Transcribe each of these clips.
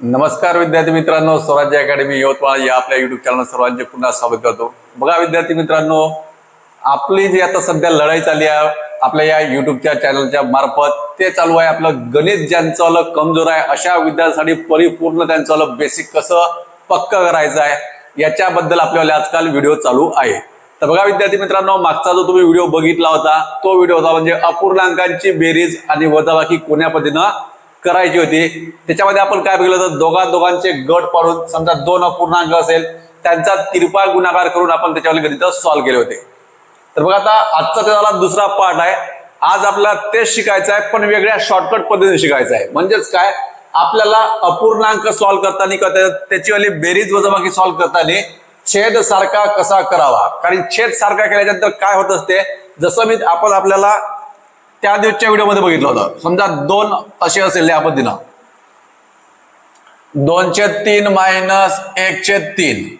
नमस्कार विद्यार्थी मित्रांनो स्वराज्य अकॅडमी यवतमाळ या आपल्या युट्यूब चॅनल सर्वांचे पुन्हा स्वागत करतो. बघा विद्यार्थी मित्रांनो आपली जी आता सध्या लढाई चालली आहे आपल्या या युट्यूबच्या चॅनलच्या मार्फत ते चालू आहे आपलं गणित ज्यांचं कमजोर आहे अशा विद्यार्थ्यांसाठी परिपूर्ण त्यांचं बेसिक कसं पक्क करायचं आहे याच्याबद्दल आपल्याला आजकाल व्हिडिओ चालू आहे. तर बघा विद्यार्थी मित्रांनो मागचा जो तुम्ही व्हिडिओ बघितला होता तो व्हिडिओ होता म्हणजे अपूर्णांकांची बेरीज आणि वजाबाकी कोण्या पद्धतीनं करायची होती. त्याच्यामध्ये आपण काय बघितलं तर दोघा दोघांचे गट पाडून समजा दोन अपूर्णांक असेल त्यांचा तिरपाळ गुणाकार करून आपण त्याच्यावर गणित सॉल्व्ह केले होते. तर बघा आता आजचा त्याला दुसरा पार्ट आहे. आज आपल्याला तेच शिकायचं आहे पण वेगळ्या शॉर्टकट पद्धतीने शिकायचं आहे. म्हणजेच काय? आपल्याला अपूर्णांक सॉल्व्ह करताना त्याचीवाली बेरीज वजाबाकी सॉल्व्ह करताना छेद सारखा कसा करावा? कारण छेद सारखा केल्याच्यानंतर काय होत असते? जसं मी आपण आपल्याला त्या दिवसच्या व्हिडिओमध्ये बघितलं होतं. समजा दोन असे असेल या पद्धतीनं. दोनशे तीन मायनस एकशे तीन.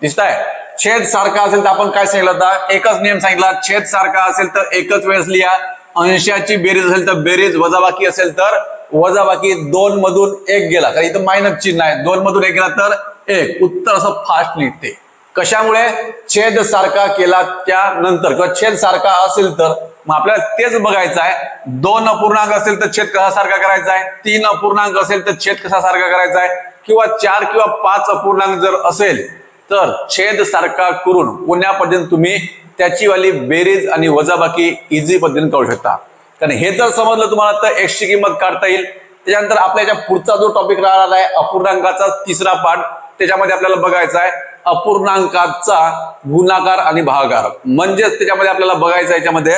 दिसताय? छेद सारखा असेल तर आपण काय सांगितलं होता? एकच नियम सांगितला. छेद सारखा असेल तर एकच वेळेस लिहा. अंशाची बेरीज असेल तर बेरीज वजाबाकी असेल तर वजाबाकी. दोन मधून एक गेला. कारण इथं मायनस चिन्ह आहे. दोन मधून एक गेला तर एक. उत्तर असं फास्ट निघते. कशामुळे छेद सारखा केला त्यानंतर? किंवा छेद सारखा असेल तर? मग आपल्याला तेच बघायचं आहे. दोन अपूर्णांक असेल तर छेद कसा सारखा करायचा आहे? तीन अपूर्णांक असेल तर छेद कसा सारखा करायचा आहे? किंवा चार किंवा पाच अपूर्णांक जर असेल तर छेद सारखा करून कोण्या पद्धतीने तुम्ही त्याची वाली बेरीज आणि वजाबाकी इझी पद्धतीने करू शकता. कारण हे जर समजलं तुम्हाला तर एक्सची किंमत काढता येईल. त्याच्यानंतर आपल्याच्या पुढचा जो टॉपिक राहणार आहे अपूर्णांकाचा तिसरा पाठ त्याच्यामध्ये आपल्याला बघायचा आहे. अपूर्णांकाचा गुणाकार आणि भागाकार. म्हणजेच त्याच्यामध्ये आपल्याला बघायचं याच्यामध्ये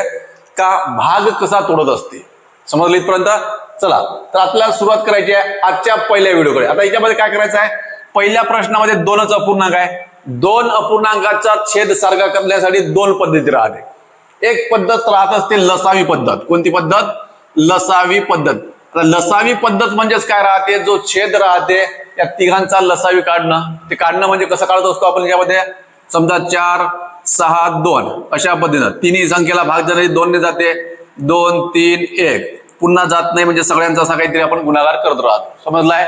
का भाग कसा तोडत असते. समजलं इथपर्यंत? चला तर आपल्याला सुरुवात करायची आहे आजच्या पहिल्या व्हिडिओकडे. आता याच्यामध्ये काय करायचं आहे? पहिल्या प्रश्नामध्ये दोनच अपूर्णांक आहे. दोन अपूर्णांकाचा छेद सारखा करण्यासाठी दोन पद्धती राहते. एक पद्धत राहत असते लसावी पद्धत. कोणती पद्धत? लसावी पद्धत. लसावी पद्धत म्हणजेच काय राहते? जो छेद राहते या तिघांचा लसावी काढणं. ते काढणं म्हणजे कसं काढत असतो आपण यामध्ये समजा चार सहा दोन. अशा पद्धतीनं. तिन्ही संख्येला भाग जरी दोनने जाते. दोन तीन एक. पुन्हा जात नाही म्हणजे सगळ्यांचा असा काहीतरी आपण गुन्हागार करत राहतो. समजलाय?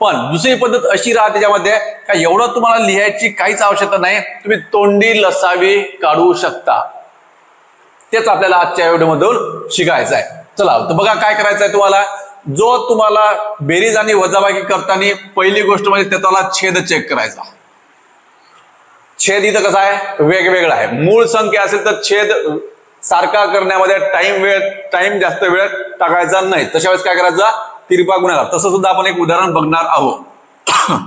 पण दुसरी पद्धत अशी राहते ज्यामध्ये का एवढं तुम्हाला लिहायची काहीच आवश्यकता नाही. तुम्ही तोंडी लसावी काढू शकता. तेच आपल्याला आजच्या व्हिडिओमधून शिकायचं आहे चला तर बघा काय करायचं आहे तुम्हाला. जो तुम्हाला बेरीज आणि वजाबाकी करताना पहिली गोष्ट म्हणजे त्याला छेद चेक करायचा. छेद इथं कसा आहे? वेगवेगळा आहे. मूळ संख्या असेल तर छेद सारखा करण्यामध्ये टाइम वेळ टाइम जास्त वेळ टाकायचा नाही. तशा वेळेस काय करायचा? तिरपा गुणाकार. तसं सुद्धा आपण एक उदाहरण बघणार आहोत.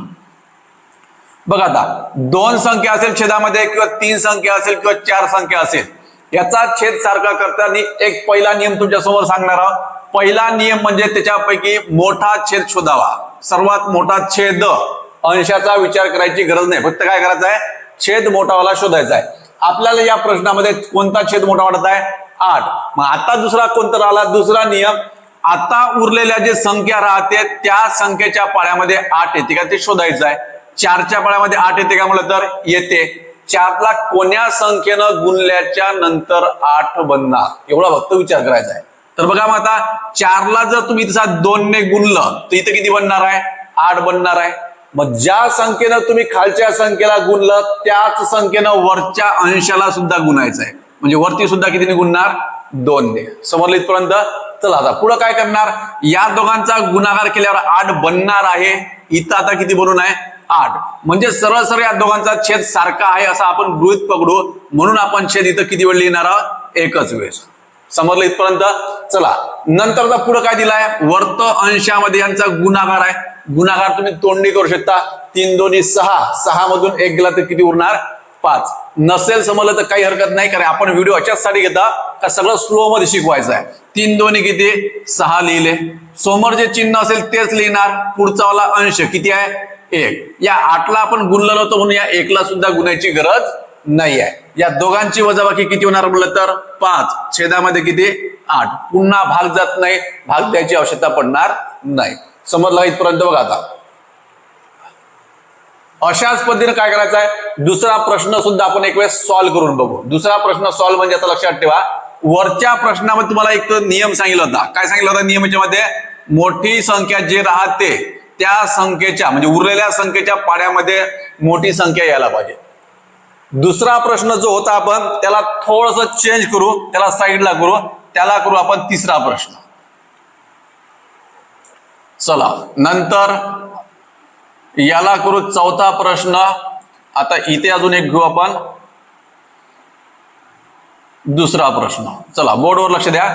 बघा आता दोन संख्या असेल छेदामध्ये किंवा तीन संख्या असेल किंवा चार संख्या असेल. याचा छेद सारखा करताना एक पहिला नियम तुमच्यासमोर सांगणार आहोत. पहिला नियम म्हणजे त्याच्यापैकी मोठा छेद शोधावा. सर्वात मोठा छेद अंशाचा विचार करायची गरज नाही. फक्त काय करायचं आहे? छेद मोठावाला शोधायचा आहे. आपल्याला या प्रश्नामध्ये कोणता छेद मोठा वाटत आहे? आठ. मग आता दुसरा कोणता राहिला? दुसरा नियम. आता उरलेल्या जे संख्या राहते त्या संख्येच्या पाळ्यामध्ये आठ येते का? ते शोधायचं आहे. चारच्या पाळ्यामध्ये आठ येते का म्हटलं तर? येते. चारला कोण्या संख्येनं गुणल्याच्या नंतर आठ बनणार एवढा फक्त विचार करायचा आहे. तर बघा मग आता चारला जर तुम्ही तसा दोनने गुणलं तर इथं किती बनणार आहे? आठ बनणार आहे. मग ज्या संख्येनं तुम्ही खालच्या संख्येला गुणलं त्याच संख्येनं वरच्या अंशाला सुद्धा गुणायचं आहे. म्हणजे वरती सुद्धा कितीने गुणणार? दोनने. समजलं इथपर्यंत? चला आता पुढं काय करणार? या दोघांचा गुणाकार केल्यावर आठ बनणार आहे. इथं आता किती बनून आहे? आठ. म्हणजे सरळ सरळ या दोघांचा छेद सारखा आहे असं आपण गृहित पकडू. म्हणून आपण छेद इथं किती वेळ लिहिणार आहोत? एकच वेळेस समजलं इथपर्यंत? चला. नंतर पुढे काय दिलाय? वर्त अंशामध्ये यांचा गुणाकार आहे. गुणाकार तुम्ही तोंडणी करू शकता. तीन दोन्ही सहा. सहा मधून एक गेला तर किती उरणार? पाच. नसेल समजलं तर काही हरकत नाही कारण आपण व्हिडिओ अशाचसाठी घेता का सगळं स्लो मध्ये शिकवायचं आहे. तीन दोन्ही किती? सहा लिहिले. समोर जे चिन्ह असेल तेच लिहिणार. पुढचा वाला अंश किती आहे? एक. या आठला आपण गुणलं नव्हतं म्हणून या एकला सुद्धा गुणायची गरज नाही आहे या दोघांची वजाबाकी किती होणार म्हणलं तर? पाच. छेदामध्ये किती? आठ. पुन्हा भाग जात नाही. भाग द्यायची आवश्यकता पडणार नाही. समजलं इथपर्यंत बघा आता. अशाच पद्धतीने काय करायचं आहे दुसरा प्रश्न सुद्धा आपण एक वेळेस सॉल्व्ह करून बघू. दुसरा प्रश्न सॉल्व्ह म्हणजे आता लक्षात ठेवा. वरच्या प्रश्नामध्ये तुम्हाला एक नियम सांगितला होता. काय सांगितलं होता नियमाच्या मध्ये मोठी संख्या जे राहते त्या संख्येच्या म्हणजे उरलेल्या संख्येच्या पाड्यामध्ये मोठी संख्या यायला पाहिजे. दुसरा प्रश्न जो होता आपण त्याला थोडस चेंज करू त्याला साईडला करू त्याला करू आपण तिसरा प्रश्न. चला नंतर याला करू चौथा प्रश्न. आता इथे अजून एक घेऊ आपण. दुसरा प्रश्न. चला बोर्डवर लक्ष द्या.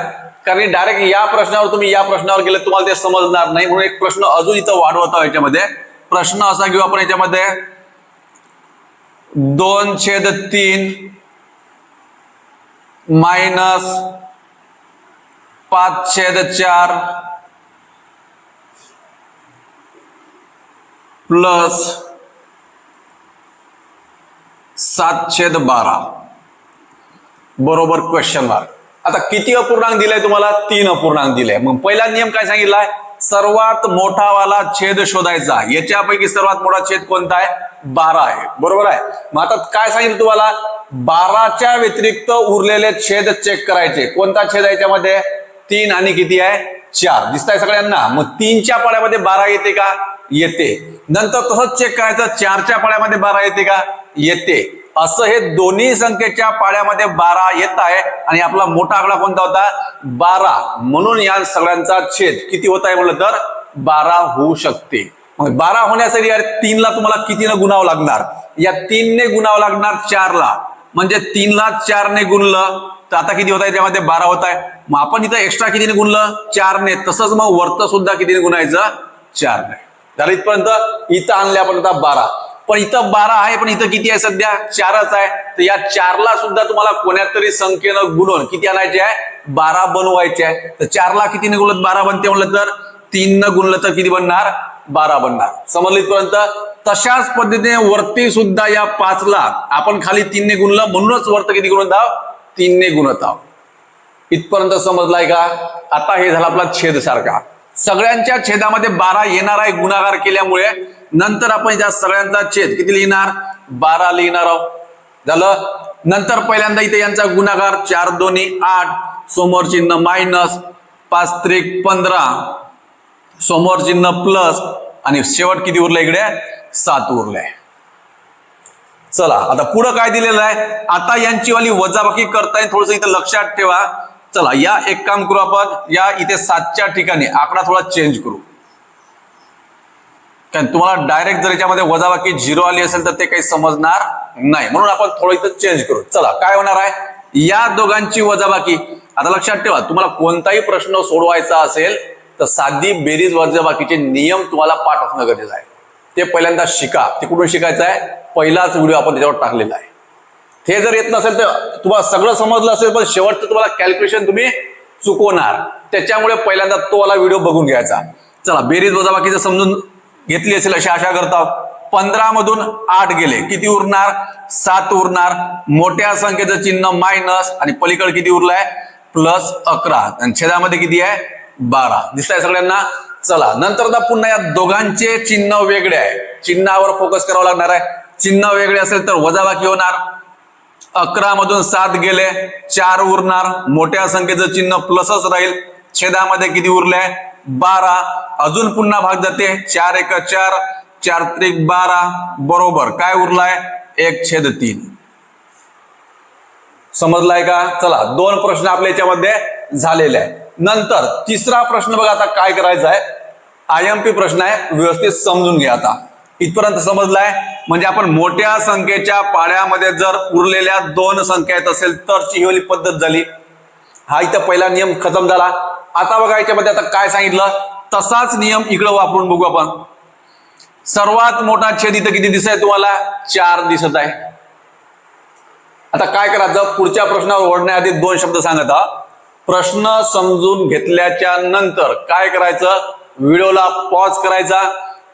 कारण डायरेक्ट या प्रश्नावर तुम्ही या प्रश्नावर गेले तुम्हाला ते समजणार नाही. म्हणून एक प्रश्न अजून इथं वाढवता याच्यामध्ये. प्रश्न असा घेऊ आपण याच्यामध्ये. दोन छेद तीन मायनस पाच छेद चार प्लस सात छेद बारा. बरोबर क्वेश्चन मार्क आता किती अपूर्णांक दिलाय तुम्हाला? तीन अपूर्णांक दिले मग पहिला नियम काय सांगितलाय? सर्वात मोठा वाला छेद शोधायचा. याच्यापैकी सर्वात मोठा छेद कोणता आहे? बारा आहे. बरोबर आहे? मग आता काय सांगितलं तुम्हाला? बाराच्या व्यतिरिक्त उरलेले छेद चेक करायचे. कोणता छेद आहे याच्यामध्ये तीन आणि किती आहे? चार. दिसताय सगळ्यांना? मग तीनच्या पाड्यामध्ये बारा येते का? येते. नंतर तसंच चेक करायचं. चारच्या पाड्यामध्ये बारा येते का? येते. असं हे दोन्ही संख्येच्या पाड्यामध्ये बारा येत आहे. आणि आपला मोठा आकडा कोणता होता? बारा. म्हणून या सगळ्यांचा छेद किती होत आहे म्हणलं तर? बारा होऊ शकते. मग बारा होण्यासाठी यार तीनला तुम्हाला कितीनं गुणावं लागणार? या तीनने गुणावं लागणार चारला. म्हणजे तीनला चारने गुणलं तर आता किती होत आहे? त्यामध्ये बारा होत आहे. मग आपण इथं एक्स्ट्रा कितीने गुणलं? चारने. तसंच मग वर्त सुद्धा कितीने गुणायचं? चारने. झालं इथपर्यंत. इथं आणले आपण आता बारा. पण इथं बारा आहे पण इथं किती आहे सध्या? चारच आहे. तर या चारला सुद्धा तुम्हाला कोण्यातरी संख्येनं गुणवून किती आणायचे आहे? बारा बनवायचे आहे. तर चारला कितीने गुणलं बारा बनते म्हणलं तर? तीन न गुणलं तर किती बनणार? बारा बनणार. समजलं इथपर्यंत तशाच पद्धतीने वरती सुद्धा या पाचला आपण खाली तीनने गुणलं म्हणूनच वरत किती गुणत आहोत? तीनने गुणत आहोत. इथपर्यंत समजलाय का? आता हे झाला आपला छेद सारखा. सगळ्यांच्या छेदामध्ये बारा येणार आहे गुणाकार केल्यामुळे नंतर आपण त्या सगळ्यांचा छेद किती लिहिणार? बारा लिहिणार आहोत. झालं? नंतर पहिल्यांदा इथे यांचा गुणाकार चार दोन्ही आठ. समोर चिन्ह मायनस पाच त्रिक पंधरा. समोर चिन्ह प्लस आणि शेवट किती उरलं इकडे? सात उरलंय. चला आता पुढं काय दिलेलं आहे? आता यांची वाली वजाबाकी करताय थोडस इथं लक्षात ठेवा. चला या एक काम करू आपण. या इथे सातच्या ठिकाणी आकडा थोडा चेंज करू. कारण तुम्हाला डायरेक्ट जर याच्यामध्ये वजाबाकी झिरो आली असेल तर ते काही समजणार नाही. म्हणून आपण थोडं इथं चेंज करू. चला काय होणार आहे? या दोघांची वजाबाकी. आता लक्षात ठेवा तुम्हाला कोणताही प्रश्न सोडवायचा असेल तर साधी बेरीज वजाबाकीचे नियम तुम्हाला पाठ असणं गरजेचं आहे. ते पहिल्यांदा शिका. ते कुठून शिकायचं आहे? पहिलाच व्हिडिओ आपण त्याच्यावर टाकलेला आहे. हे जर येत नसेल तर तुम्हाला सगळं समजलं असेल पण शेवटचं तुम्हाला कॅल्क्युलेशन तुम्ही चुकवणार. त्याच्यामुळे पहिल्यांदा तो वाला व्हिडिओ बघून घ्यायचा. चला बेरीज वजाबाकीचं समजून घेतली असेल अशी आशा करता. पंधरा मधून आठ गेले. किती उरणार? सात उरणार. मोठ्या संख्येचं चिन्ह मायनस आणि पलीकडे किती उरलाय? प्लस अकरा. आणि छेदामध्ये किती आहे? बारा. दिसताय सगळ्यांना? चला. नंतर आता पुन्हा या दोघांचे चिन्ह वेगळे आहे. चिन्हावर फोकस करावं लागणार आहे. चिन्ह वेगळे असेल तर वजाबाकी होणार. अकरा मधून सात गेले. चार उरणार. मोठ्या संख्येचं चिन्ह प्लसच राहील. छेदामध्ये किती उरले बारा. अजून पुन्हा भाग जाते. चार एक चार. चार त्रिक बारा. बरोबर. काय उरलाय? एक छेद तीन. समजलाय का? चला दोन प्रश्न आपल्या याच्यामध्ये झालेले आहे नंतर तिसरा प्रश्न बघा आता काय करायचा आहे आय एम पी प्रश्न आहे. व्यवस्थित समजून घ्या आता. इथपर्यंत समजलाय? म्हणजे आपण मोठ्या संख्येच्या पाड्यामध्ये जर उरलेल्या दोन संख्या येत असेल तरची ही पद्धत झाली. हा इथं पहिला नियम खतम झाला. आता बघा याच्यामध्ये आता काय सांगितलं? तसाच नियम इकडं वापरून बघू आपण. सर्वात मोठा छेद इथं किती दिसत आहे तुम्हाला? चार दिसत आहे. आता काय करायचं? पुढच्या प्रश्नावर ओढण्याआधी दोन शब्द सांगत प्रश्न समजून घेतल्याच्या नंतर काय करायचं? व्हिडिओला पॉज करायचा.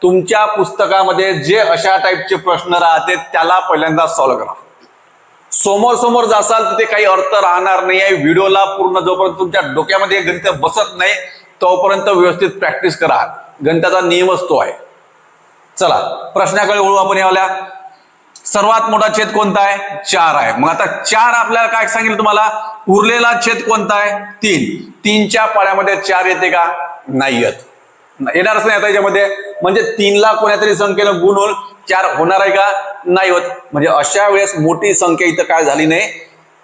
तुमच्या पुस्तकामध्ये जे अशा टाईपचे प्रश्न राहते त्याला पहिल्यांदा सॉल्व्ह करा. समोर समोर जासाल तर ते काही अर्थ राहणार नाही. आहे व्हिडिओला पूर्ण जोपर्यंत तुमच्या डोक्यामध्ये गणित बसत नाही तोपर्यंत व्यवस्थित प्रॅक्टिस करा. गणिताचा नियमच तो आहे. चला प्रश्नाकडे वळू आपण यावल्या सर्वात मोठा छेद कोणता आहे? चार आहे. मग आता चार आपल्याला काय सांगितलं तुम्हाला? उरलेला छेद कोणता आहे? तीन. तीनच्या पाड्यामध्ये चार येते का? नाही येत. येणारच नाही आता याच्यामध्ये. म्हणजे तीनला कोणत्यातरी संख्येनं गुणून चार होणार आहे का? नाही होत. म्हणजे अशा वेळेस मोठी संख्या इथं काय झाली नाही?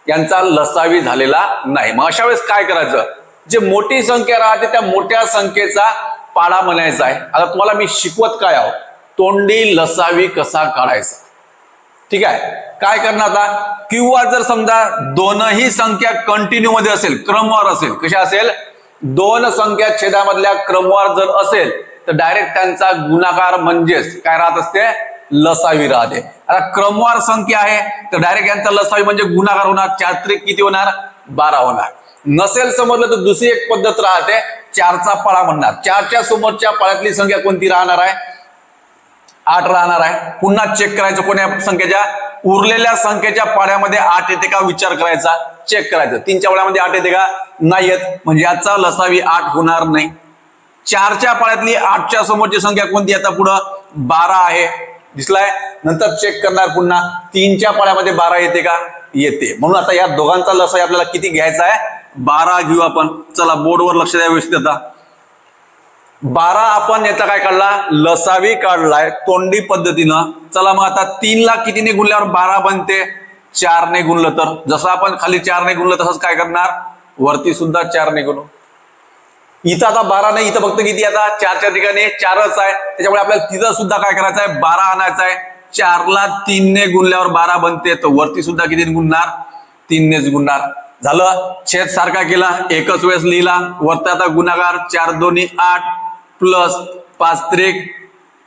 यांचा लसावी झालेला नाही. मग अशा वेळेस काय करायचं? जे मोठी संख्या राहते त्या मोठ्या संख्येचा पाडा म्हणायचा आहे. आता तुम्हाला मी शिकवत काय आहो? तोंडी लसावी कसा काढायचा? ठीक आहे? काय करणार आता? किंवा जर समजा दोनही संख्या कंटिन्यू मध्ये असेल क्रमवार असेल कशा असेल? दोन संख्या छेदामधल्या क्रमवार जर असेल तर डायरेक्ट त्यांचा गुणाकार म्हणजेच काय राहत असते? लसावी राहते. आता क्रमवार संख्या आहे तर डायरेक्ट यांचा लसावी म्हणजे गुणाकार होणार चार त्रिक किती होणार? बारा होणार. नसेल समजलं तर दुसरी एक पद्धत राहते चारचा पळा म्हणणार. चारच्या समोरच्या पळ्यातली संख्या कोणती राहणार आहे? आठ राहणार आहे. पुन्हा चेक करायचं कोण्या संख्येच्या? उरलेल्या संख्येच्या पाड्यामध्ये आठ येते का? विचार करायचा. चेक करायचं. तीनच्या पाळ्यामध्ये आठ येते का? नाही येत. म्हणजे याचा लसावी आठ होणार नाही. चारच्या पाळ्यातली आठच्या समोरची संख्या कोणती? आता पुढं बारा आहे. दिसलाय. नंतर चेक करणार पुन्हा. तीनच्या पाड्यामध्ये बारा येते का? येते. म्हणून आता या दोघांचा लसा आपल्याला किती घ्यायचा आहे? बारा घेऊ आपण. चला बोर्डवर लक्ष द्या व्यवस्थित आता. बारा आपण याचा काय काढला? लसावी काढलाय तोंडी पद्धतीनं. चला मग आता तीनला कितीने गुणल्यावर बारा बनते? चारने गुणलं तर. जसं आपण खाली चारने गुणलं तसंच काय करणार? वरती सुद्धा चारने गुणू. इथं आता बारा नाही इथं फक्त किती आता? चारच्या ठिकाणी चारच आहे. त्याच्यामुळे आपल्याला तिथं सुद्धा काय करायचं आहे? बारा आणायचा आहे. चारला तीनने गुणल्यावर बारा बनते. तर वरती सुद्धा किती गुणणार? तीननेच गुणणार. झालं? छेद सारखा केला. एकच वेळेस लिहिला. वरती आता गुणाकार. चार दोन्ही आठ प्लस पाच त्रिक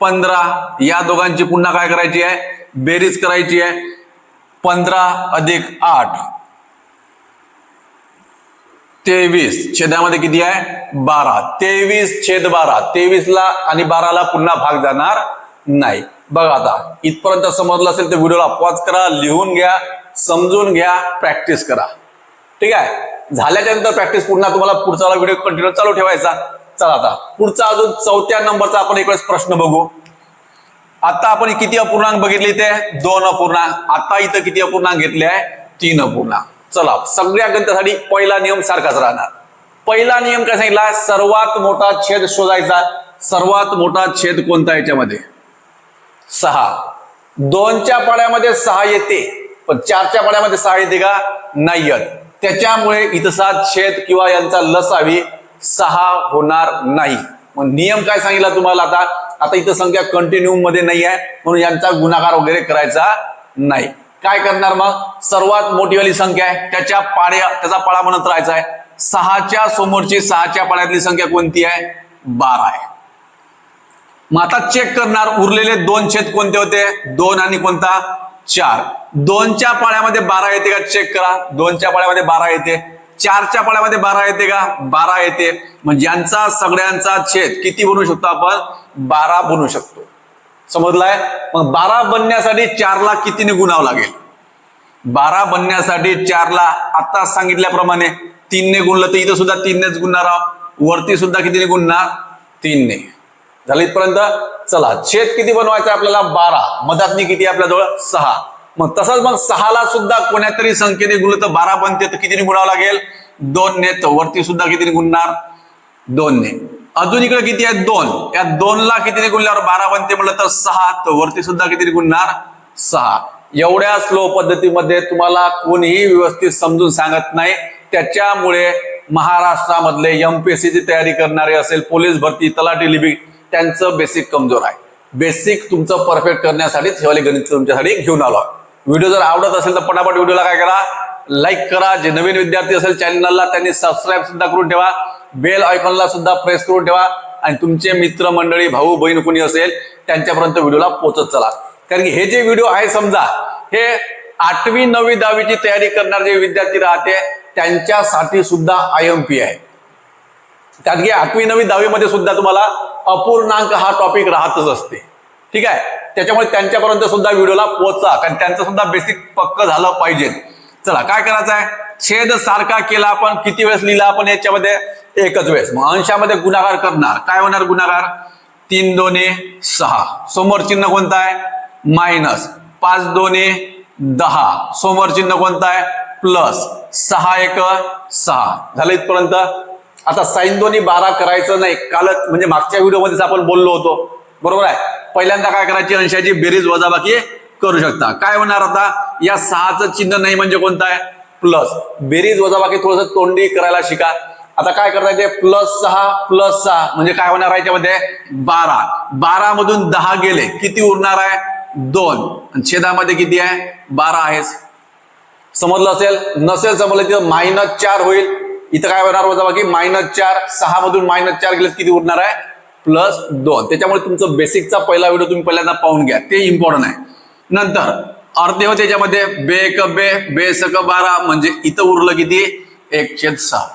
पंधरा. या दोघांची पुन्हा काय करायची आहे? बेरीज करायची आहे. पंधरा अधिक आठ. तेवीस छेदामध्ये किती आहे? बारा. तेवीस छेद बारा. तेवीस ला आणि बाराला पुन्हा भाग जाणार नाही. बघा आता इथपर्यंत समजलं असेल तर व्हिडिओला पॉज करा लिहून घ्या समजून घ्या प्रॅक्टिस करा. ठीक आहे? झाल्याच्यानंतर प्रॅक्टिस पुन्हा तुम्हाला पुढचा व्हिडिओ कंटिन्यू चालू ठेवायचा. चला आता पुढचा अजून चौथ्या नंबरचा आपण एक वेळेस प्रश्न बघू. आता आपण किती अपूर्णांक बघितले ते दोन अपूर्णांक. आता इथं किती अपूर्णांक घेतले आहे? तीन अपूर्णांक. चला सगळ्या गणितासाठी पहिला नियम सारखाच राहणार. पहिला नियम काय सांगितला? सर्वात मोठा छेद शोधायचा. सर्वात मोठा छेद कोणता याच्यामध्ये? सहा. दोनच्या पाड्यामध्ये सहा येते पण चारच्या पाड्यामध्ये सहा येते का? नाही येत. त्याच्यामुळे इथसा छेद किंवा यांचा लसावी सहा होणार नाही. मग नियम काय सांगितला तुम्हाला आता? आता इथं संख्या कंटिन्यू मध्ये नाही आहे म्हणून यांचा गुणाकार वगैरे करायचा नाही. काय करणार मग? सर्वात मोठीवाली संख्या आहे. त्याच्या पाड्या त्याचा पाळा म्हणत राहायचा आहे. सहाच्या समोरची सहाच्या पाड्यातली संख्या कोणती आहे? बारा आहे. मग आता चेक करणार उरलेले दोन छेद कोणते होते? दोन आणि कोणता? चार. दोनच्या पाळ्यामध्ये बारा येते का? चेक करा. दोनच्या पाळ्यामध्ये बारा येते. चारच्या पाळ्यामध्ये बारा येते का? बारा येते. म्हणजे यांचा सगळ्यांचा छेद किती बनवू शकतो आपण? बारा बनवू शकतो. समजलाय? मग बारा बनण्यासाठी चारला कितीने गुणावं लागेल? बारा बनण्यासाठी चारला आता सांगितल्याप्रमाणे तीनने गुणलं तर इथं सुद्धा तीननेच गुणणार आहोत वरती सुद्धा कितीने गुणणार तीनने. झालं इथपर्यंत? चला छेद किती बनवायचा आपल्याला? बारा. मधातनी किती आपल्याजवळ? सहा. मग तसंच मग सहाला सुद्धा कोण्यातरी संख्येने गुणलं तर बारा बनते तर कितीने गुणावं लागेल? दोन ने तर वरती सुद्धा कितीने गुणणार दोन ने अजून इकडे किती आहेत? दोन. या दोनला कितीने गुणल्यावर बारा बनते म्हटलं तर सहा. तर वरती सुद्धा कितीने गुणणार सहा. एवढ्या स्लो पद्धतीमध्ये तुम्हाला कोणीही व्यवस्थित समजून सांगत नाही. त्याच्यामुळे महाराष्ट्रामधले एमपीएससी ची तयारी करणारे असेल पोलीस भरती तलाठी लिपिक त्यांचं बेसिक कमजोर आहे. बेसिक तुमचं परफेक्ट करण्यासाठी ठेवले गणित तुमच्यासाठी घेऊन आलो व्हिडिओ जर आवडत असेल तर पटापट व्हिडिओला काय करा. लाईक करा. जे नवीन विद्यार्थी असेल चॅनलला त्यांनी सबस्क्राईब सुद्धा करून ठेवा. बेल आयकॉनला सुद्धा प्रेस करून ठेवा. आणि तुमचे मित्र मंडळी भाऊ बहीण कोणी असेल त्यांच्यापर्यंत व्हिडिओला पोहोचत चला. कारण की हे जे व्हिडिओ आहे समजा हे आठवी नववी दहावीची तयारी करणारे जे विद्यार्थी राहते त्यांच्यासाठी सुद्धा आय एम पी आहे. कारण की आठवी नववी दहावीमध्ये सुद्धा तुम्हाला अपूर्णांक हा टॉपिक राहतच असते. ठीक आहे? त्याच्यामुळे त्यांच्यापर्यंत सुद्धा व्हिडिओला पोहोचा. कारण त्यांचं सुद्धा बेसिक पक्क झालं पाहिजे. चला काय करायचं आहे छेद सारखा केला आपण किती वेळेस लिहिला आपण याच्यामध्ये? एकच वेळेस. मग अंशामध्ये गुणाकार करणार. काय होणार गुणाकार? तीन दोने सहा. समोर चिन्ह कोणतं आहे? मायनस. पाच दोने दहा. समोर चिन्ह कोणतं आहे? प्लस. सहा एक सहा. झालं इथपर्यंत? आता साईन दोन्ही बारा करायचं नाही. कालच म्हणजे मागच्या व्हिडिओमध्येच आपण बोललो होतो. बरोबर आहे? पहिल्यांदा काय करायची? अंशाची बेरीज वजाबाकी करू शकता. काय होणार आता? या सहाचं चिन्ह नाही म्हणजे कोणतं आहे? प्लस. बेरीज वजाबाकी थोडस तोंडी करायला शिका. आता काय करता येते? प्लस सहा प्लस सहा. म्हणजे काय होणार आहे याच्यामध्ये बारा. बारा मधून दहा गेले. किती उरणार आहे? दोन. आणि छेदामध्ये किती आहे? बारा आहेस. समजलं असेल? नसेल समजलं तिथं मायनस चार होईल. इथं काय होणार वजाबाकी? मायनस चार. सहा मधून मायनस चार गेले किती उरणार आहे? प्लस दोन. त्याच्यामुळे तुमचं बेसिकचा पहिला व्हिडिओ तुम्ही पहिल्यांदा पाहून घ्या. ते इम्पॉर्टंट आहे. नंतर अर्धे होते त्याच्यामध्ये बे क बे बे सक बारा म्हणजे इथं उरलं किती? एकशे सहा.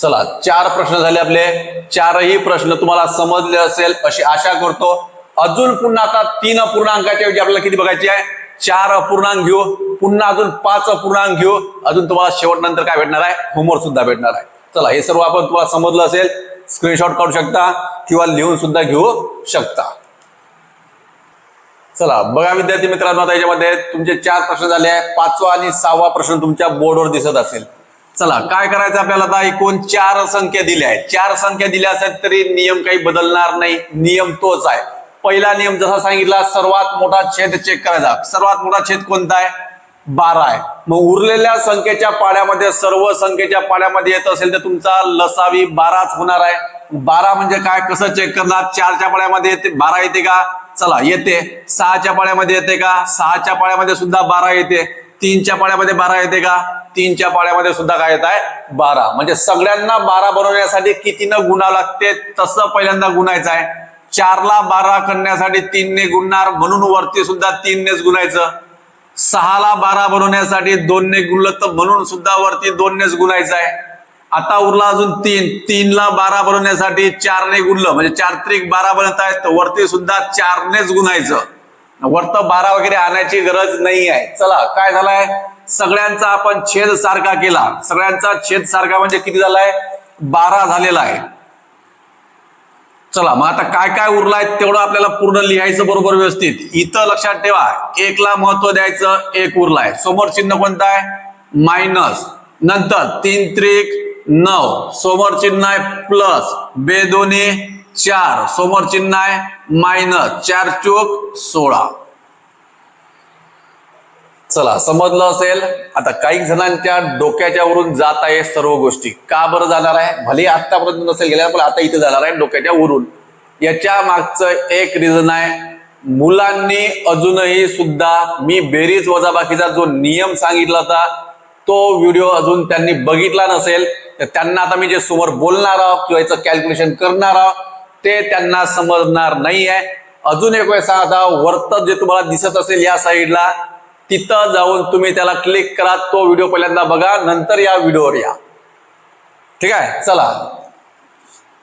चला चार प्रश्न झाले आपले. चारही प्रश्न तुम्हाला समजले असेल अशी आशा करतो. अजून पुन्हा आता तीन अपूर्णांकाच्या ऐवजी आपल्याला किती बघायची आहे? चार अपूर्णांक घेऊ. पुन्हा अजून पाच अपूर्णांक घेऊ. अजून तुम्हाला शेवट नंतर काय भेटणार आहे? होमवर्क सुद्धा भेटणार आहे. चला हे सर्व आपण तुम्हाला समजलं असेल. स्क्रीनशॉट काढू शकता किंवा लिहून सुद्धा घेऊ शकता. चला बघा विद्यार्थी मित्रांनो आता याच्यामध्ये तुमचे चार प्रश्न झाले आहे पाचवा आणि सहावा प्रश्न तुमच्या बोर्डवर दिसत असेल. चला काय करायचं आपल्याला आता? एकूण चार संख्या दिल्या आहेत. चार संख्या दिल्या असेल तरी नियम काही बदलणार नाही. नियम तोच आहे. पहिला नियम जसा सांगितला सर्वात मोठा छेद चेक करायचा. सर्वात मोठा छेद कोणता आहे? बारा आहे. मग उरलेल्या संख्येच्या पाड्यामध्ये सर्व संख्येच्या पाड्यामध्ये येत असेल तर तुमचा लसावी बाराच होणार आहे. बारा म्हणजे काय? कसं चेक करणार? चारच्या पाड्यामध्ये येते बारा येते का? चला येते. सहाच्या पाड्यामध्ये येते का? सहाच्या पाड्यामध्ये सुद्धा बारा येते. तीनच्या पाड्यामध्ये बारा येते का? तीनच्या पाड्यामध्ये सुद्धा काय येत आहे? बारा. म्हणजे सगळ्यांना बारा बनवण्यासाठी कितीनं गुणा लागते? तसं पहिल्यांदा गुणायचं आहे. चारला बारा करण्यासाठी तीनने गुणणार म्हणून वरती सुद्धा तीननेच गुणायचं. सहाला बारा बनवण्यासाठी दोनने गुणलं तर म्हणून सुद्धा वरती दोननेच गुणायचं आहे. आता उरला अजून तीन. तीनला बारा बनवण्यासाठी चारने गुणलं. म्हणजे चार त्रिक बारा बनत आहे तर वरती सुद्धा चारनेच गुणायचं. वरत बारा वगैरे आणायची गरज नाही आहे. चला काय झालंय? सगळ्यांचा आपण छेद सारखा केला. सगळ्यांचा छेद सारखा म्हणजे किती झालाय? बारा झालेला आहे. चला मग आता काय काय उरलाय तेवढं आपल्याला पूर्ण लिहायचं बरोबर व्यवस्थित. इथं लक्षात ठेवा. एकला महत्त्व द्यायचं एक उरलाय. समोर चिन्ह कोणतं आहे? मायनस नंतर तीन त्रिक नऊ. समोर चिन्ह आहे प्लस. बे दोन्ही चार. समोर चिन्ह आहे मायनस. चार चोक सोळा. चला समजलं असेल? आता काही जणांच्या डोक्याच्या वरून जात आहे सर्व गोष्टी. का बरं जाणार आहे? भले आतापर्यंत नसेल गेल्या पण आता इथे जाणार आहे डोक्याच्या वरून याच्या मागचं एक रिझन आहे मुलांनी अजूनही सुद्धा मी बेरीज वजाबाकीचा जो नियम सांगितला होता तो व्हिडिओ अजून त्यांनी बघितला नसेल. तर त्यांना आता मी जे समोर बोलणार आहोत किंवा याचं कॅल्क्युलेशन करणार आहोत ते त्यांना समजणार नाही आहे अजून एक वेळेस आता वर्त जे तुम्हाला दिसत असेल या साईडला तिथं जाऊन तुम्ही त्याला क्लिक करा तो व्हिडिओ पहिल्यांदा बघा नंतर या व्हिडिओवर या. ठीक आहे? चला.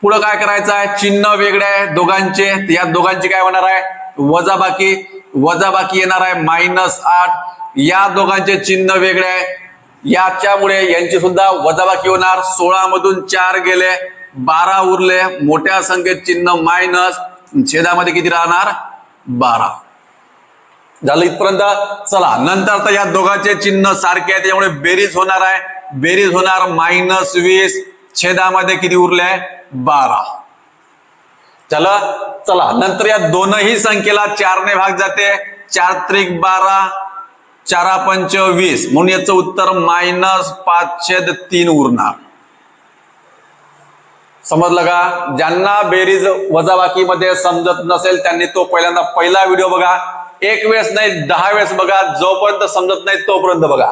पुढं काय करायचं आहे? चिन्ह वेगळे आहे दोघांचे. या दोघांची काय होणार आहे? वजाबाकी. वजाबाकी येणार आहे मायनस आठ. या दोघांचे चिन्ह वेगळे आहे. याच्यामुळे यांची सुद्धा वजाबाकी होणार. सोळा मधून चार गेले बारा उरले. मोठ्या संख्येत चिन्ह मायनस छेदामध्ये किती राहणार? बारा. झालं इथपर्यंत. चला नंतर तर या दोघांचे चिन्ह सारखे आहे त्याच्यामुळे बेरीज होणार आहे. बेरीज होणार मायनस वीस. छेदामध्ये किती उरले? बारा. चला चला. नंतर या दोनही संख्येला चारने भाग जाते. चार त्रिक बारा चारा पंच वीस म्हणून याचं उत्तर मायनस पाच छेद तीन उरणार. समजलं का? ज्यांना बेरीज वजाबाकीमध्ये समजत नसेल त्यांनी तो पहिल्यांदा पहिला व्हिडिओ बघा. एक वेळेस नाही दहा वेळेस बघा. जोपर्यंत समजत नाही तोपर्यंत बघा.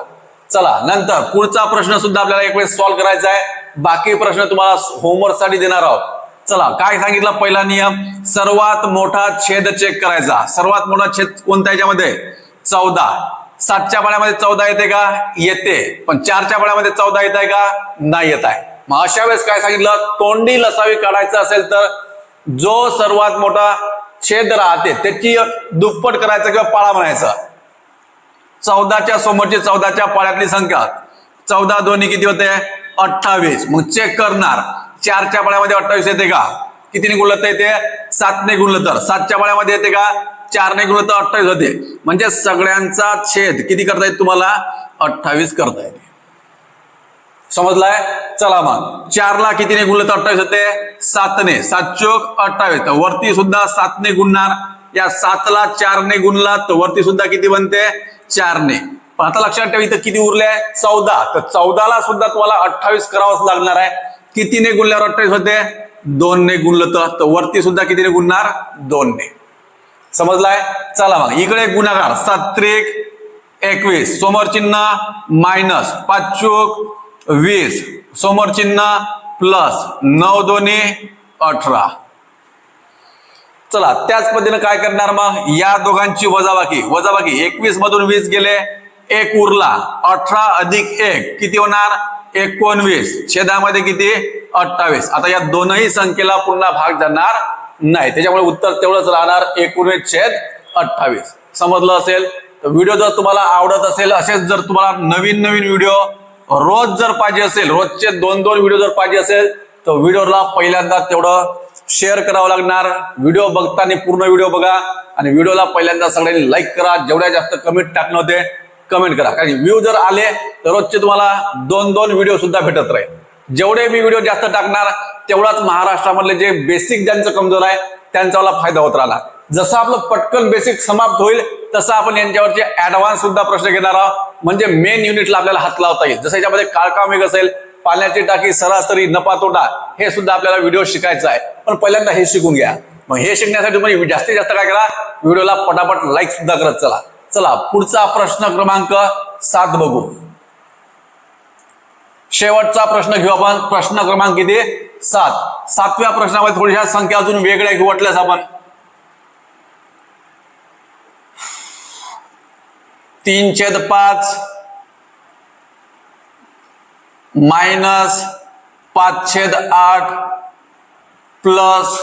चला नंतर पुढचा प्रश्न सुद्धा आपल्याला एक वेळेस सॉल्व्ह करायचा आहे. बाकी प्रश्न तुम्हाला होमवर्कसाठी देणार आहोत. चला काय सांगितलं पहिला नियम? सर्वात मोठा छेद चेक करायचा. सर्वात मोठा छेद कोणता याच्यामध्ये? चौदा. सातच्या पाण्यामध्ये चौदा येते का? येते. पण चारच्या पाण्यामध्ये चौदा येत आहे का? नाही येत आहे. मग अशा वेळेस काय सांगितलं? तोंडी लसावी काढायचं असेल तर जो सर्वात मोठा छेद राहते त्याची दुप्पट करायचं किंवा पाळा म्हणायचा. चौदाच्या समोरची चौदाच्या पाळ्यातली संख्या. चौदा दोन्ही किती होते? अठ्ठावीस. मग चेक करणार. चारच्या पाळ्यामध्ये अठ्ठावीस येते का? कितीने गुणलं तर येते सातने गुणलं तर. सातच्या पाळ्यामध्ये येते का? चारने गुणलं तर अठ्ठावीस होते. म्हणजे सगळ्यांचा छेद किती करता येत तुम्हाला? अठ्ठावीस करता येते समजलाय? चला मग. चारला कितीने गुणलं तर अठ्ठावीस होते? सातने. सात चोक अठ्ठावीस. तर वरती सुद्धा सातने गुणणार. या सातला चारने गुणला तर वरती सुद्धा किती बनते? चारने. पण आता लक्षात ठेवा इथं किती उरले? चौदा. तर चौदाला सुद्धा तुम्हाला अठ्ठावीस करावंच लागणार आहे. कितीने गुणल्यावर अठ्ठावीस होते? दोनने गुणलं तर वरती सुद्धा कितीने गुणणार? दोनने. समजलाय? चला मग. इकडे गुणाकार. सात त्रिक एकवीस. समोर चिन्ह मायनस पाच चूक वीस. समोर चिन्ह प्लस नऊ दोन्ही अठरा. चला त्याच पद्धतीने काय करणार मग? या दोघांची वजाबाकी. वजाबाकी. एकवीस मधून वीस गेले. एक उरला. अठरा अधिक एक. किती होणार? एकोणवीस. छेदामध्ये किती? अठ्ठावीस. आता या दोनही संख्येला पुन्हा भाग जाणार नाही. त्याच्यामुळे उत्तर तेवढंच राहणार एकोणीस छेद अठ्ठावीस. समजलं असेल? तर व्हिडिओ जर तुम्हाला आवडत असेल असेच जर तुम्हाला नवीन नवीन व्हिडिओ रोज जर पाहिजे असेल रोजचे दोन दोन व्हिडिओ जर पाहिजे असेल तर व्हिडिओला पहिल्यांदा तेवढं शेअर करावं लागणार. व्हिडिओ बघताना पूर्ण व्हिडिओ बघा. आणि व्हिडिओला पहिल्यांदा सगळ्यांनी लाईक करा. जेवढ्या जास्त कमेंट टाकणं होते कमेंट करा. कारण व्ह्यू जर आले तर रोजचे तुम्हाला दोन दोन व्हिडिओ सुद्धा भेटत राहील. जेवढे मी व्हिडिओ जास्त टाकणार तेवढाच महाराष्ट्रामधले जे बेसिक ज्यांचं कमजोर आहे त्यांचा मला फायदा होत राहणार. जसं आपलं पटकन बेसिक समाप्त होईल तसं आपण यांच्यावरचे ऍडव्हान्स सुद्धा प्रश्न घेणार आहोत. म्हणजे मेन युनिटला आपल्याला हात लावता येईल. जसं याच्यामध्ये काळका मेघ असेल पाण्याची टाकी सरासरी नफा तोटा हे सुद्धा आपल्याला व्हिडिओ शिकायचा आहे. पण पहिल्यांदा हे शिकून घ्या. मग हे शिकण्यासाठी तुम्ही जास्तीत जास्त काय करा? व्हिडिओला पटापट लाईक सुद्धा करत चला. चला पुढचा प्रश्न क्रमांक सात बघू. शेवटचा प्रश्न घेऊ आपण. प्रश्न क्रमांक किती? सात. सातव्या प्रश्नामध्ये थोड्याशा संख्या अजून वेगळ्या घेऊ वाटल्यास आपण. तीन छेद पाच मायनस पाच छेद आठ प्लस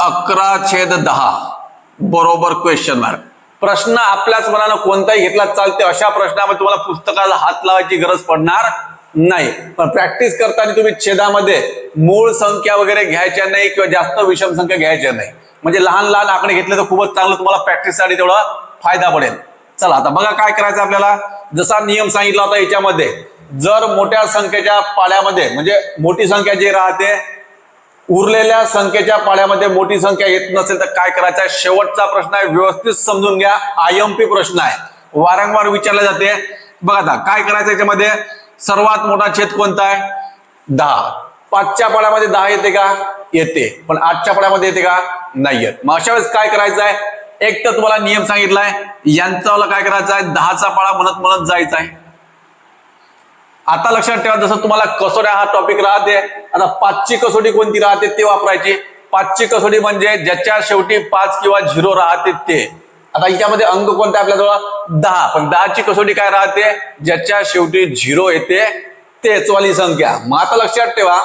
अकरा छेद दहा. बरोबर क्वेश्चन मार्क प्रश्न आपल्याच मनानं कोणताही घेतला चालते अशा प्रश्नामध्ये तुम्हाला पुस्तकाला हात लावायची गरज पडणार नाही. पण प्रॅक्टिस करताना तुम्ही छेदामध्ये मूळ संख्या वगैरे घ्यायच्या नाही किंवा जास्त विषम संख्या घ्यायच्या नाही. म्हणजे लहान लहान आकडे घेतले तर खूपच चांगलं तुम्हाला प्रॅक्टिससाठी तेवढा फायदा पडेल. चला आता बघा काय करायचं आपल्याला. जसा नियम सांगितला होता याच्यामध्ये जर मोठ्या संख्येच्या पाड्यामध्ये म्हणजे मोठी संख्या जी राहते उरलेल्या संख्येच्या पाड्यामध्ये मोठी संख्या येत नसेल तर काय करायचं? आहे शेवटचा प्रश्न आहे. व्यवस्थित समजून घ्या. आयएमपी प्रश्न आहे. वारंवार विचारले जाते. बघा आता काय करायचं याच्यामध्ये? सर्वात मोठा छेद कोणता आहे? दहा. पाचच्या पाळ्यामध्ये दहा येते का? येते. पण आठच्या पाळ्यामध्ये येते का? नाही येत. मग अशा वेळेस काय करायचं आहे? एक तर तुम्हाला नियम सांगितलाय. यांचा काय करायचं आहे? दहाचा पाळा म्हणत म्हणत जायचा आहे. आता लक्षात ठेवा जसं तुम्हाला कसोऱ्या हा टॉपिक राहते. आता पाचची कसोटी कोणती राहते ते वापरायची. पाचची कसोटी म्हणजे ज्याच्या शेवटी पाच किंवा झिरो राहते ते. आता याच्यामध्ये अंक कोणते आपल्याजवळ? दहा. पण दहाची कसोटी काय राहते? ज्याच्या शेवटी झिरो येते तेच वाली संख्या. मग आता लक्षात ठेवा.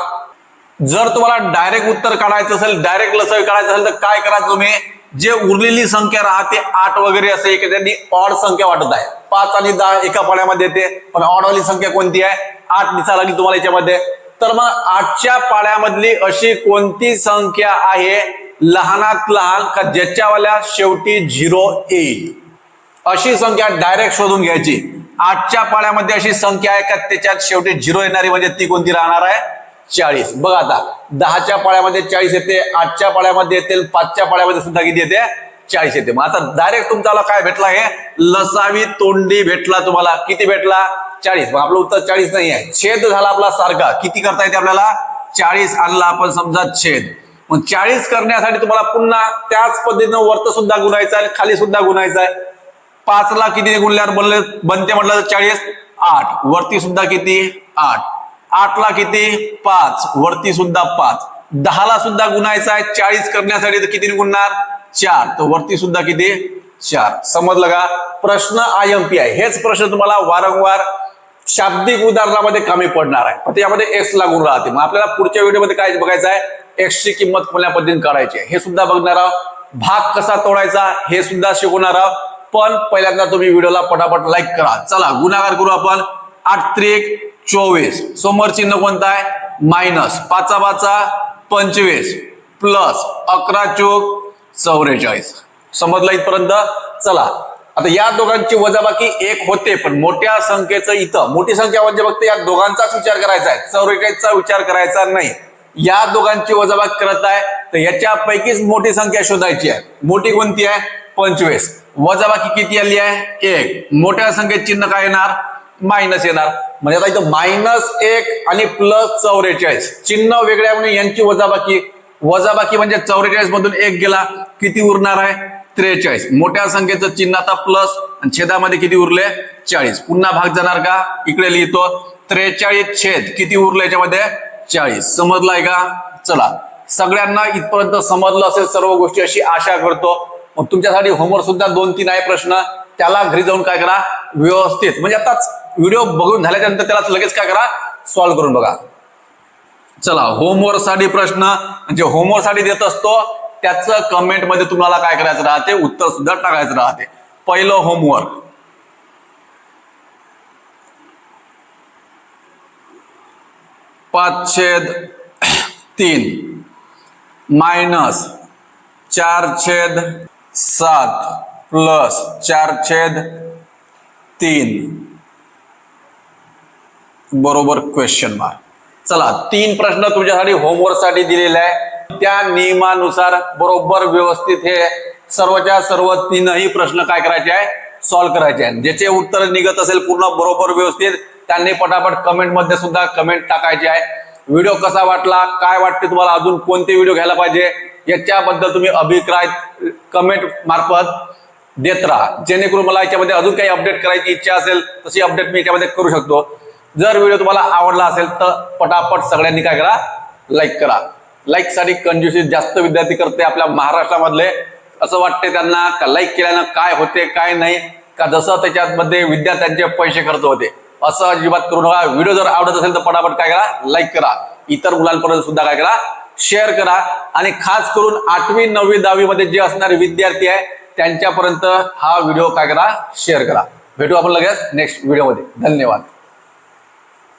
जर तुम्हाला डायरेक्ट उत्तर काढायचं असेल डायरेक्ट लसळ काढायचं असेल तर काय करायचं तुम्ही? जे उरलेली संख्या राहते आठ वगैरे असं एक त्यांनी ऑड संख्या वाटत आहे. पाच आणि दहा एका पाण्यामध्ये येते. पण ऑड वाली संख्या कोणती आहे? आठ दिसा लागली तुम्हाला याच्यामध्ये. तर मग आठच्या पाड्यामधली अशी कोणती संख्या आहे? लहानात लहान का ज्याच्यावाल्या शेवटी झिरो येईल. अशी संख्या डायरेक्ट शोधून घ्यायची. आठच्या पाड्यामध्ये अशी संख्या आहे का? त्याच्यात शेवटी झिरो येणारी म्हणजे ती कोणती राहणार आहे? चाळीस. बघा आता दहाच्या पाड्यामध्ये चाळीस येते आठच्या पाड्यामध्ये येते पाचच्या पाड्यामध्ये सुद्धा किती येते? चाळीस येते. मग आता डायरेक्ट तुमच्याला काय भेटला हे? लसावी तोंडी भेटला तुम्हाला. किती भेटला? चाळीस. मग आपलं उत्तर चाळीस नाही आहे. छेद झाला आपला सारखा. किती करता येते आपल्याला? चाळीस आणला आपण समजा छेद. मग चाळीस करण्यासाठी तुम्हाला पुन्हा त्याच पद्धतीनं वरत सुद्धा गुणायचं आहे खाली सुद्धा गुणायचं आहे. पाचला किती गुणल्यावर बनले बनते म्हटलं तर चाळीस? आठ. वरती सुद्धा किती? आठ. आठला किती? पाच. वरती सुद्धा पाच. दहाला सुद्धा गुणायचा आहे. चाळीस करण्यासाठी तर किती गुणणार? चार. तर वरती सुद्धा किती? चार. समजलं का प्रश्न आय एम पी आहे. हेच प्रश्न तुम्हाला वारंवार शाब्दिक उदाहरणामध्ये कमी पडणार आहे. पण त्यामध्ये एक्स लागून राहते. मग आपल्याला पुढच्या व्हिडिओमध्ये काय बघायचं आहे? एक्सची किंमत कोणत्या पद्धतीने काढायची आहे? हे सुद्धा बघणार आहोत. भाग कसा तोडायचा हे सुद्धा शिकवणार आहोत. पण पहिल्यांदा तुम्ही व्हिडिओला पटापट लाईक करा. चला गुन्हागार करू आपण. आठ त्रिक चोवीस. समोर चिन्ह कोणतं आहे? मायनस. पाचा पाचा पंचवीस. प्लस अकरा चोक चौवेचाळीस समजलं इथपर्यंत? चला. आता या दोघांची वजाबाकी एक होते पण मोठ्या संख्येचं इथं मोठी संख्या म्हणजे फक्त या दोघांचाच विचार करायचा आहे. चौवेचाळीसचा विचार करायचा नाही. या दोघांची वजाबाकी करत आहे तर याच्यापैकीच मोठी संख्या शोधायची आहे. मोठी कोणती आहे? पंचवीस. वजाबाकी किती आली आहे? एक. मोठ्या संख्येत चिन्ह काय येणार? मायनस येणार. म्हणजे आता इथं मायनस एक आणि प्लस चौवेचाळीस चिन्ह वेगळ्या म्हणून यांची वजाबाकी वजाबाकी म्हणजे चौवेचाळीस मधून एक गेला किती उरणार आहे? त्रेचाळीस. मोठ्या संख्येचं चिन्ह आता प्लस आणि छेदामध्ये किती उरले? चाळीस. पुन्हा भाग जाणार का? इकडे लिहितो. त्रेचाळीस छेद किती उरले याच्यामध्ये? चाळीस. समजलाय का? चला. सगळ्यांना इथपर्यंत समजलं असेल सर्व गोष्टी अशी आशा करतो. मग तुमच्यासाठी होमवर्क सुद्धा दोन तीन आहे प्रश्न. त्याला घरी जाऊन काय करा? व्यवस्थित. म्हणजे आताच व्हिडिओ बघून झाल्याच्यानंतर त्याला लगेच काय करा? सॉल्व्ह करून बघा. चला होमवर्कसाठी प्रश्न म्हणजे होमवर्कसाठी देत असतो त्याचं कमेंटमध्ये तुम्हाला काय करायचं राहते? उत्तर सुद्धा टाकायचं राहते. पहिलं होमवर्क पाच छेद तीन. मायनस चार छेद सात प्लस चार छेद तीन. बरोबर क्वेश्चन मार्क चला तीन प्रश्न तुमच्यासाठी होमवर्कसाठी दिलेले आहे. त्या नियमानुसार बरोबर व्यवस्थित हे सर्वच्या सर्व तीनही प्रश्न काय करायचे आहे? सॉल्व्ह करायचे आहे ज्याचे उत्तर निघत असेल पूर्ण बरोबर व्यवस्थित त्यांनी पटापट कमेंटमध्ये सुद्धा कमेंट टाकायचे आहे. व्हिडिओ कसा वाटला? काय वाटते तुम्हाला? अजून कोणते व्हिडिओ घ्यायला पाहिजे? याच्याबद्दल तुम्ही अभिप्राय कमेंट मार्फत देत राहा. जेणेकरून मला याच्यामध्ये अजून काही अपडेट करायची इच्छा असेल तशी अपडेट मी याच्यामध्ये करू शकतो. जर व्हिडिओ तुम्हाला आवडला असेल तर पटापट सगळ्यांनी काय करा? लाईक करा. लाईकसाठी साठी जास्त विद्यार्थी करते आपल्या महाराष्ट्रामधले. असं वाटते त्यांना का लाईक केल्यानं काय होते काय नाही? का जसं त्याच्यामध्ये विद्यार्थ्यांचे पैसे खर्च होते असं अजिबात करू नका. व्हिडिओ जर आवडत असेल तर पटापट काय करा? लाईक करा. इतर मुलांपर्यंत सुद्धा काय करा? शेअर करा. आणि खास करून आठवी नववी दहावीमध्ये जे असणारे विद्यार्थी आहे त्यांच्यापर्यंत हा व्हिडिओ काय करा? शेअर करा. भेटू आपण लगेच नेक्स्ट व्हिडिओमध्ये धन्यवाद.